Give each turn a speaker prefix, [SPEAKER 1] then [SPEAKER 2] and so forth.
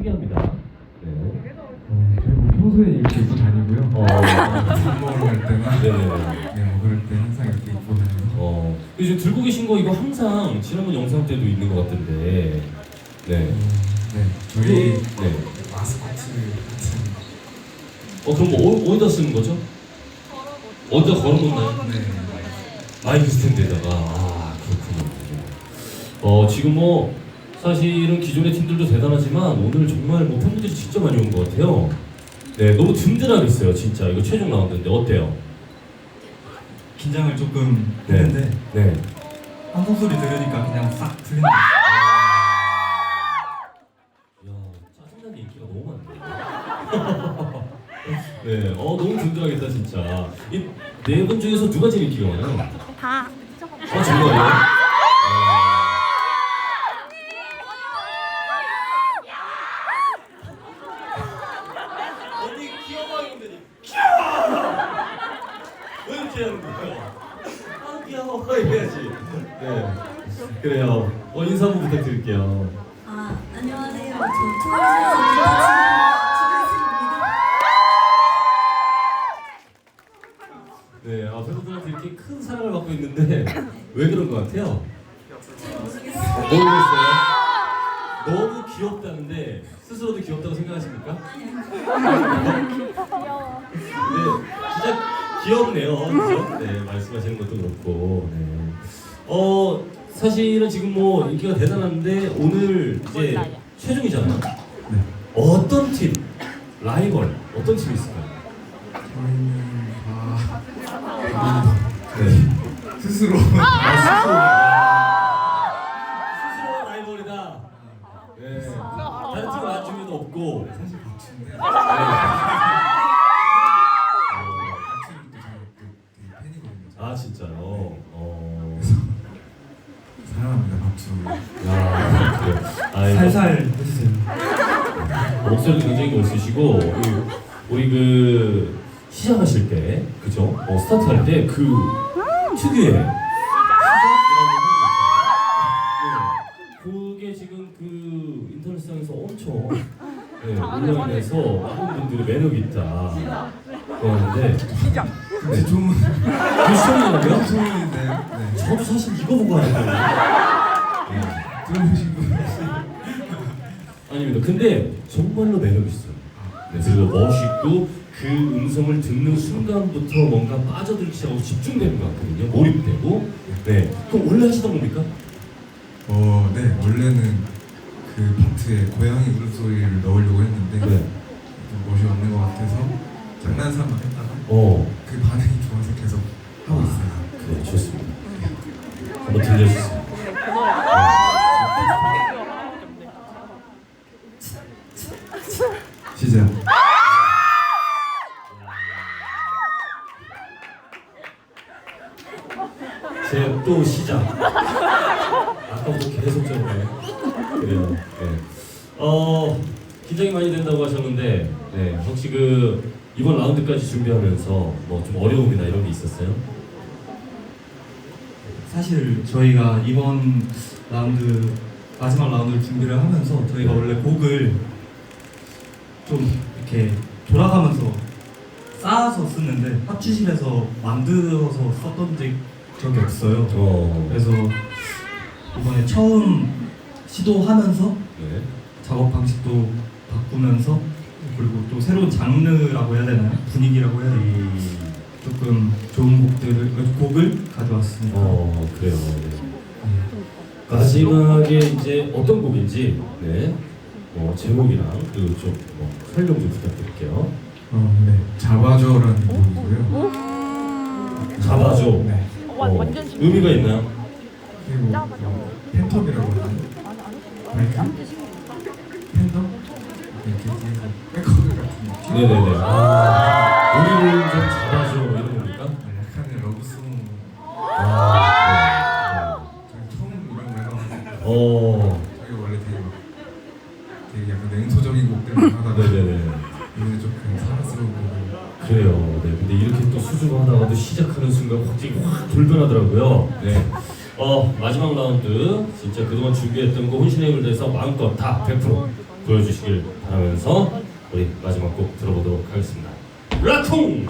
[SPEAKER 1] 특이합니다. 네.
[SPEAKER 2] 어, 뭐 평소에 이렇게 입고 다니고요.
[SPEAKER 1] 어,
[SPEAKER 2] 밥 먹으러 갈 때나
[SPEAKER 1] 네네네.
[SPEAKER 2] 네, 뭐 그럴 때 항상 이렇게 입고 다니고.
[SPEAKER 1] 어, 지금 들고 계신 거 이거 항상 지난번 영상 때도 있는 것 같은데. 네.
[SPEAKER 2] 음, 네, 저희
[SPEAKER 1] 네.
[SPEAKER 2] 마스코트 같은.
[SPEAKER 1] 어, 그럼 뭐, 어 디다 쓰는 거죠? 어디다 걸어놓나요?
[SPEAKER 2] 네.
[SPEAKER 1] 마이크 스탠드에다가. 아, 그렇군요. 어, 지금 뭐, 사실은 기존의 팀들도 대단하지만 오늘 정말 뭐 팬분들이 진짜 많이 온 것 같아요. 네, 너무 든든하겠어요, 진짜. 이거 최종 라운드인데 어때요?
[SPEAKER 3] 긴장을 조금
[SPEAKER 1] 네.
[SPEAKER 3] 했는데
[SPEAKER 1] 네.
[SPEAKER 3] 한국 소리 들으니까 그냥 싹 풀린다.
[SPEAKER 1] 야, 짜증나는 인기가 너무 많네. 네, 어 너무 든든하겠다 진짜. 이 네 분 중에서 누가 제일 인기가 많아요? 다어 정말요? 어디 귀여워하는데 거예요? 아 귀여워 이래야지. 네, 그래요. 어 인사 한번 부탁드릴게요.
[SPEAKER 4] 아, 안녕하세요. 저 투어에서
[SPEAKER 1] 네, 아, 팬분들한테 이렇게 큰 사랑을 받고 있는데 왜 그런 것 같아요?
[SPEAKER 4] 모르겠어요.
[SPEAKER 1] 모르겠어요. 너무 귀엽다는데 스스로도 귀엽다고 생각하십니까? 네, 진짜 귀 엽네요. 그죠? 네, 말씀하시는 것도 그렇고. 네. 어, 사실은 지금 뭐 인기가 대단한데 오늘 이제 최종이잖아요.
[SPEAKER 2] 네.
[SPEAKER 1] 어떤 팀, 라이벌, 어떤 팀이 있을까요?
[SPEAKER 2] 저희는 다 아,
[SPEAKER 1] 네.
[SPEAKER 2] 스스로
[SPEAKER 1] 아, 스스로. 스스로 아 진짜요? 어.
[SPEAKER 2] 사랑합니다 박수.
[SPEAKER 1] 야, 그래. 아이고.
[SPEAKER 3] 살살 해주세요.
[SPEAKER 1] 목소리도 굉장히 멋있으시고 우리, 우리 그 시작하실 때 그죠? 어, 스타트할 때 그 특유의 그게 지금 그 인터넷상에서 엄청 네, 온라인에서 많은 분들이 매력 있다 그러는데
[SPEAKER 2] 근
[SPEAKER 1] 데좀그 시험이라고요?
[SPEAKER 2] 소문인데요. 네.
[SPEAKER 1] 저도 사실 이거 보고 하니까 네.
[SPEAKER 2] 들어보신 분.
[SPEAKER 1] 아닙니다. 근데 정말로 매력 있어요. 네, 그리고 멋있고 그 음성을 듣는 순간부터 뭔가 빠져들기 시작하고 집중되는 것 같거든요. 몰입되고. 네. 그럼 원래 하시던 겁니까?
[SPEAKER 2] 어, 네 원래는 그 파트에 고양이 울음소리를 넣으려고 했는데
[SPEAKER 1] 네.
[SPEAKER 2] 좀 멋이 없는 것 같아서 장난삼아 했다가
[SPEAKER 1] 어.
[SPEAKER 2] 그 반응이 좋아서 계속 하고 있어요.
[SPEAKER 1] 그래, 좋습니다. 한번 들려주세요.
[SPEAKER 2] 시작.
[SPEAKER 1] 제또 시작. 아까부터 계속 저러네. 그래요. 네. 어, 긴장이 많이 된다고 하셨는데, 네. 혹시 그 이번 라운드까지 준비하면서 뭐 좀 어려움이나 이런 게 있었어요?
[SPEAKER 3] 사실 저희가 이번 라운드 마지막 라운드를 준비를 하면서 저희가 원래 곡을 좀 이렇게 돌아가면서 쌓아서 쓰는데 합주실에서 만들어서 썼던 적- 적이 없어요.
[SPEAKER 1] 어.
[SPEAKER 3] 그래서 이번에 처음 시도하면서
[SPEAKER 1] 네.
[SPEAKER 3] 작업 방식도 바꾸면서 그리고 또 새로운 장르라고 해야 되나요? 분위기라고 해야 되나요?
[SPEAKER 1] 음,
[SPEAKER 3] 조금 좋은 곡들을 곡을 가져왔습니다.
[SPEAKER 1] 어, 그래요. 네.
[SPEAKER 3] 네.
[SPEAKER 1] 마지막에 이제 어떤 곡인지, 네. 어, 제목이랑 그리고 좀뭐 설명 좀 부탁드릴게요.
[SPEAKER 2] 어, 네. 잡아줘라는 곡이고요.
[SPEAKER 1] 잡아줘.
[SPEAKER 2] 네.
[SPEAKER 1] 어, 의미가 있나요? 네네네. 아, 우리를 좀 잡아줘 이런 겁니까?
[SPEAKER 2] 네, 약간의 러브송.
[SPEAKER 1] 아,
[SPEAKER 2] 저희 처음 이런 거 해봐가지고
[SPEAKER 1] 네. 네. 어,
[SPEAKER 2] 저희 원래 되게 막 되게 약간 냉소적인 곡들만 하다가
[SPEAKER 1] 네네네.
[SPEAKER 2] 이번에 조금 사랑스러운 곡을
[SPEAKER 1] 그래요. 네. 근데 이렇게 또 수줍어하다가도 시작하는 순간 갑자기 확 돌변하더라고요. 네. 어, 마지막 라운드 진짜 그동안 준비했던 거 혼신의 힘을 다해서 마음껏 다 100% 보여주시길 바라면서 우리 마지막 곡 들어보도록 하겠습니다. 라쿵!